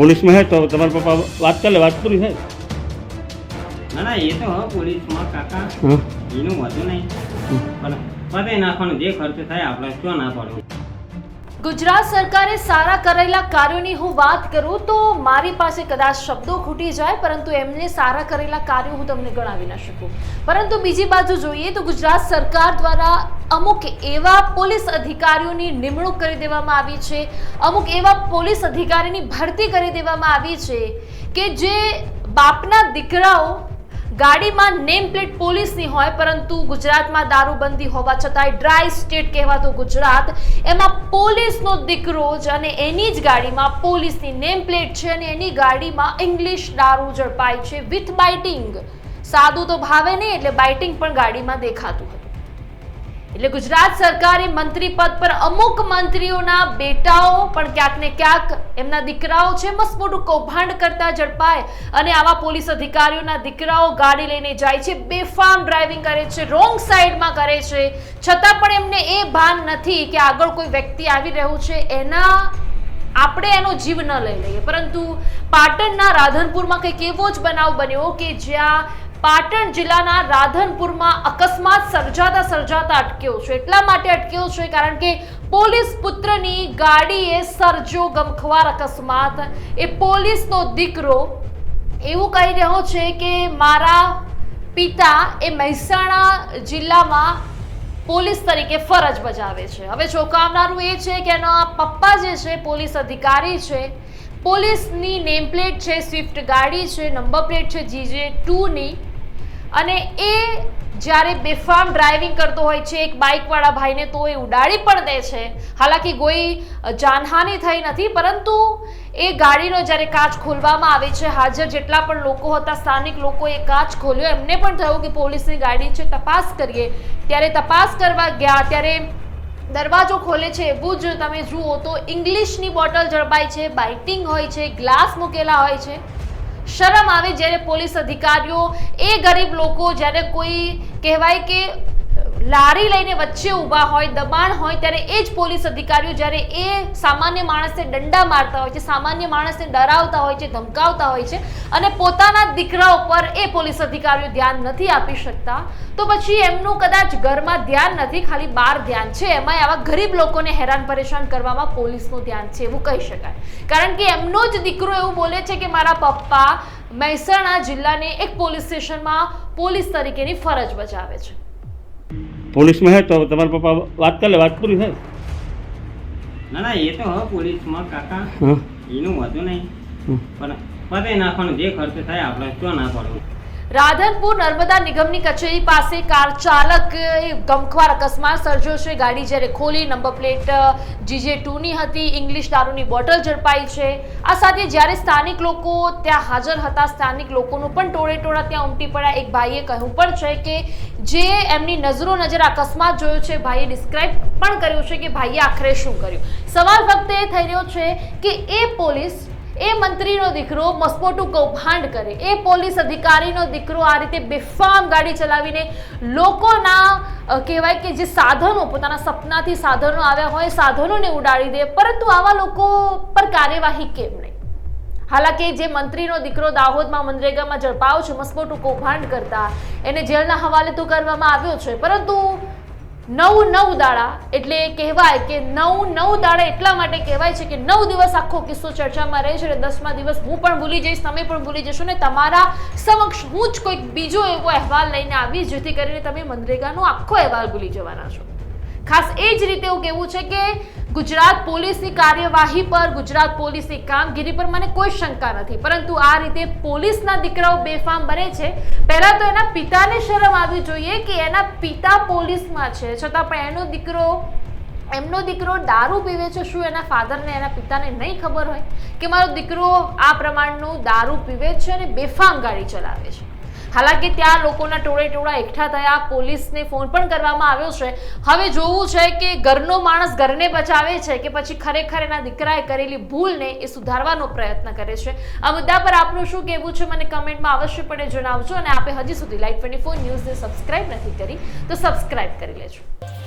પોલીસમાં હે તો તમારા પપ્પા વાત કરે વાત પૂરી થાય. ના ના એ તો પોલીસમાં કાકા એનું વધુ નહીં. પણ પતે નાખવાનું જે ખર્ચ થાય આપણે શું ના પડવું? ગુજરાત સરકારે સારા કરેલા કાર્યોની હું વાત કરું તો મારી પાસે કદાચ શબ્દો ખૂટી જાય, પરંતુ એમને સારા કરેલા કાર્યો હું તમને ગણાવી ન શકું. પરંતુ બીજી બાજુ જોઈએ તો ગુજરાત સરકાર દ્વારા અમુક એવા પોલીસ અધિકારીઓની નિમણૂક કરી દેવામાં આવી છે, અમુક એવા પોલીસ અધિકારીની ભરતી કરી દેવામાં આવી છે કે જે બાપના દીકરાઓ ગાડીમાં નેમ પ્લેટ પોલીસની હોય, પરંતુ ગુજરાતમાં દારૂબંધી હોવા છતાંય ડ્રાય સ્ટેટ કહેવાતું ગુજરાત. એમાં પોલીસનો દીકરો જ અને એની જ ગાડીમાં પોલીસની નેમ પ્લેટ છે અને એની ગાડીમાં ઇંગ્લિશ દારૂ ઝડપાય છે વિથ બાઇટિંગ. સાદું તો ભાવે નહીં, એટલે બાઇટિંગ પણ ગાડીમાં દેખાતું હતું. એટલે ગુજરાત સરકારે મંત્રી પદ પર અમુક મંત્રીઓના બેટાઓ પણ ક્યાંક ને ક્યાંક એમના દીકરાઓ છે, મસ્ત મોટું કૌભાંડ કરતા ઝડપાય અને આવા પોલીસ અધિકારીઓના દીકરાઓ ગાડી લઈને જાય છે, બેફામ ડ્રાઇવિંગ કરે છે રોંગ સાઈડમાં કરે છે. છતાં પણ એમને એ ભાન નથી કે આગળ કોઈ વ્યક્તિ આવી રહ્યું છે, એના આપણે એનો જીવ ન લઈ લઈએ. પરંતુ પાટણના રાધનપુરમાં કંઈક એવો જ બનાવ બન્યો કે જ્યાં પાટણ જિલ્લાના રાધનપુરમાં અકસ્માત સર્જાતા સર્જાતા અટક્યો છે. એટલા માટે અટક્યો છે કારણ કે પોલીસ પુત્રની ગાડીએ સર્જો ગમખવાર અકસ્માત. એ પોલીસનો દીકરો એવું કહી રહ્યો છે કે મારા પિતા એ મહેસાણા જિલ્લામાં પોલીસ તરીકે ફરજ બજાવે છે. હવે ચોંકાવનારું એ છે કે એના પપ્પા જે છે, પોલીસ અધિકારી છે, પોલીસની નેમ પ્લેટ છે, સ્વિફ્ટ ગાડી છે, નંબર પ્લેટ છે, જીજે ટુની અને એ જ્યારે બેફામ ડ્રાઇવિંગ કરતો હોય છે, એક બાઇકવાળા ભાઈને તો એ ઉડાડી પણ દે છે. હાલાકી કોઈ જાનહાનિ થઈ નથી, પરંતુ એ ગાડીનો જ્યારે કાચ ખોલવામાં આવે છે, હાજર જેટલા પણ લોકો હતા, સ્થાનિક લોકોએ કાચ ખોલ્યો, એમને પણ થયું કે પોલીસની ગાડી છે, તપાસ કરીએ. ત્યારે તપાસ કરવા ગયા, ત્યારે દરવાજો ખોલે છે, એવું જ તમે જુઓ તો ઇંગ્લિશની બોટલ ઝડપાય છે, બાઇટિંગ હોય છે, ગ્લાસ મૂકેલા હોય છે. શરમ આવે જ્યારે પોલીસ અધિકારીઓ એ ગરીબ લોકો જ્યારે કોઈ કહેવાય કે લારી લઈને વચ્ચે ઊભા હોય, દબાણ હોય, ત્યારે એ જ પોલીસ અધિકારીઓ જ્યારે એ સામાન્ય માણસને દંડા મારતા હોય છે, સામાન્ય માણસને ડરાવતા હોય છે, ધમકાવતા હોય છે અને પોતાના દીકરા ઉપર એ પોલીસ અધિકારીઓ ધ્યાન નથી આપી શકતા, તો પછી એમનું કદાચ ઘરમાં ધ્યાન નથી, ખાલી બહાર ધ્યાન છે. એમાંય આવા ગરીબ લોકોને હેરાન પરેશાન કરવામાં પોલીસનું ધ્યાન છે, એવું કહી શકાય. કારણ કે એમનો જ દીકરો એવું બોલે છે કે મારા પપ્પા મહેસાણા જિલ્લાની એક પોલીસ સ્ટેશનમાં પોલીસ તરીકેની ફરજ બજાવે છે. પોલીસમાં હે તો તમારા પપ્પા વાત કરે વાત પૂરી થાય. ના ના એ તો હવે પોલીસમાં કાકા એનું હતું નહીં. પણ પતે નાખવાનું જે ખર્ચ થાય આપણે શું ના પડવું. રાધનપુર નર્મદા નિગમની કચેરી પાસે કાર ચાલક ગમખ્વાર અકસ્માત સર્જ્યો છે. ગાડી જ્યારે ખોલી, નંબર પ્લેટ જીજે ટુની હતી. ઇંગ્લિશ દારૂની બોટલ ઝડપાઈ છે. આ સાથે જ્યારે સ્થાનિક લોકો ત્યાં હાજર હતા, સ્થાનિક લોકોનું પણ ટોળે ટોળા ત્યાં ઉમટી પડ્યા. એક ભાઈએ કહ્યું પણ છે કે જે એમની નજરો નજર અકસ્માત જોયો છે, ભાઈએ ડિસ્ક્રાઇબ પણ કર્યું છે કે ભાઈએ આખરે શું કર્યું. સવાલ ફક્ત એ થઈ રહ્યો છે કે એ પોલીસ એ મંત્રીનો દીકરો મસ્કોટું કૌભાંડ કરે. એ પોલીસ અધિકારીનો દીકરો આ રીતે બેફામ ગાડી ચલાવીને લોકોના કહેવાય કે જે સાધનો, પોતાના સપનાથી સાધનો આવ્યા હોય, સાધનોને ઉડાડી દે, પરંતુ આવા લોકો પર કાર્યવાહી કેમ નહીં? હાલાકે, જે મંત્રીનો દીકરો દાહોદમાં મનરેગામાં ઝડપાયો છે મસ્પોટું કૌભાંડ કરતા, એને જેલના હવાલે તો કરવામાં આવ્યો છે, પરંતુ નવ નવ દાડા એટલે કહેવાય કે નવ નવ દાડા એટલા માટે કહેવાય છે કે નવ દિવસ આખો કિસ્સો ચર્ચામાં રહે છે અને દસમા દિવસ હું પણ ભૂલી જઈશ, તમે પણ ભૂલી જશો ને તમારા સમક્ષ હું જ કોઈક બીજો એવો અહેવાલ લઈને આવીશ જેથી કરીને તમે મનરેગાનો આખો અહેવાલ ભૂલી જવાના છો. ખાસ એ જ રીતે એવું કહેવું છે કે ગુજરાત પોલીસની કાર્યવાહી પર, ગુજરાત પોલીસની કામગીરી પર મને કોઈ શંકા નથી. પરંતુ આ રીતે પોલીસના દીકરાઓ બેફામ બને છે. પહેલાં તો એના પિતાને શરમ આવવી જોઈએ કે એના પિતા પોલીસમાં છે. છતાં પણ એનો દીકરો, એમનો દીકરો દારૂ પીવે છે. શું એના ફાધરને, એના પિતાને નહીં ખબર હોય કે મારો દીકરો આ પ્રમાણનું દારૂ પીવે છે અને બેફામ ગાડી ચલાવે છે? હાલાકી ત્યાં લોકોના ટોળે ટોળા એકઠા થયા, પોલીસને ફોન પણ કરવામાં આવ્યો છે. હવે જોવું છે કે ઘરનો માણસ ઘરને બચાવે છે કે પછી ખરેખર એના દીકરાએ કરેલી ભૂલને એ સુધારવાનો પ્રયત્ન કરે છે. આ મુદ્દા પર આપનું શું કહેવું છે મને કમેન્ટમાં અવશ્યપણે જણાવજો અને આપે હજી સુધી લાઈટ ટ્વેન્ટી ફોર ન્યૂઝને સબસ્ક્રાઇબ નથી કરી તો સબસ્ક્રાઇબ કરી લેજો.